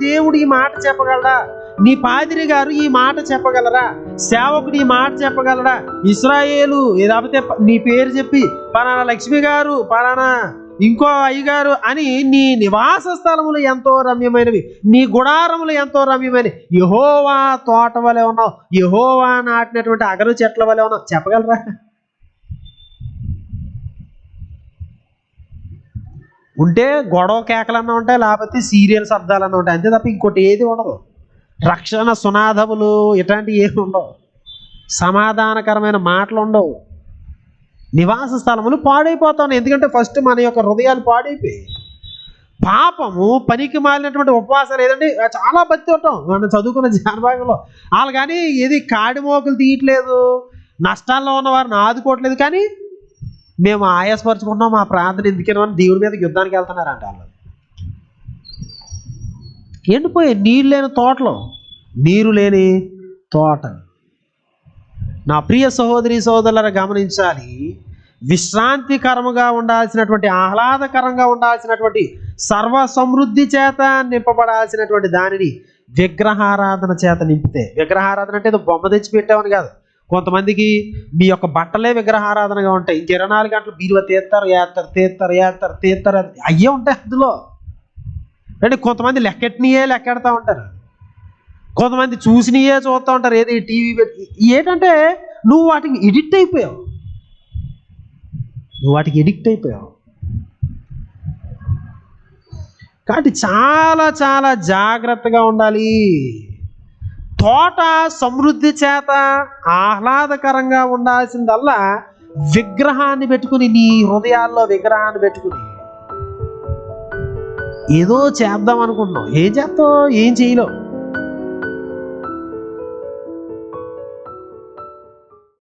దేవుడు ఈ మాట చెప్పగలరా నీ పాదిరి గారు ఈ మాట చెప్పగలరా? సేవకుడు ఈ మాట చెప్పగలరా ఇస్రాయేలు లేకపోతే నీ పేరు చెప్పి పలానా లక్ష్మి గారు పలానా ఇంకో అయ్యగారు అని నీ నివాస స్థలములు ఎంతో రమ్యమైనవి నీ గుడారములు ఎంతో రమ్యమైనవి యహోవా తోట వలె ఉన్నావు. యహోవా నాటినటువంటి అగరు చెట్ల వలె ఉన్నావు. చెప్పగలరా? ఉంటే గొడవ కేకలన్నా ఉంటాయి లేకపోతే సీరియల్ శబ్దాలన్నా ఉంటాయి. అంతే తప్ప ఇంకోటి ఏది ఉండదు. రక్షణ సునాదములు ఇట్లాంటివి ఏమి ఉండవు. సమాధానకరమైన మాటలు ఉండవు. నివాస స్థలములు పాడైపోతాను. ఎందుకంటే ఫస్ట్ మన యొక్క హృదయాలు పాడైపోయి పాపము పనికి మాలినటువంటి ఉపవాసాలు ఏదంటే చాలా భక్తి ఉంటాం. మనం చదువుకున్న జానభాగంలో వాళ్ళు కానీ ఏది కాడి మోకులు తీయట్లేదు. నష్టాల్లో ఉన్న వారిని ఆదుకోవట్లేదు. కానీ మేము ఆయాసపరచుకుంటున్నాం మా ప్రాంతం ఎందుకైనా దేవుడి మీద యుద్ధానికి వెళ్తున్నారంట వాళ్ళు. ఎండిపోయాయి నీళ్ళు లేని తోటలు నీరు లేని తోట నా ప్రియ సహోదరి సహోదరులను గమనించాలి. విశ్రాంతికరముగా ఉండాల్సినటువంటి ఆహ్లాదకరంగా ఉండాల్సినటువంటి సర్వ సమృద్ధి చేత నింపబడాల్సినటువంటి దానిని విగ్రహారాధన చేత నింపితే. విగ్రహారాధన అంటే బొమ్మ తెచ్చి పెట్టామని కాదు. కొంతమందికి మీ యొక్క బట్టలే విగ్రహారాధనగా ఉంటాయి. ఇంక ఇరవై నాలుగు గంటలు బీరువ తీస్తారు ఏస్తారు తీస్తారు ఏస్తారు తీస్తారు అయ్యే ఉంటాయి అందులో. అంటే కొంతమంది లెక్కెట్నియే లెక్కెడతా ఉంటారు. కొంతమంది చూసినయే చూస్తూ ఉంటారు. ఏది టీవీ పెట్టి ఏంటంటే నువ్వు వాటికి ఎడిక్ట్ అయిపోయావు. నువ్వు వాటికి ఎడిక్ట్ అయిపోయావు. కాబట్టి చాలా చాలా జాగ్రత్తగా ఉండాలి. తోట సమృద్ధి చేత ఆహ్లాదకరంగా ఉండాల్సిందల్లా విగ్రహాన్ని పెట్టుకుని నీ హృదయాల్లో విగ్రహాన్ని పెట్టుకుని. ఏదో చేద్దాం అనుకుంటున్నావు. ఏం చేస్తావు? ఏం చేయలేవు.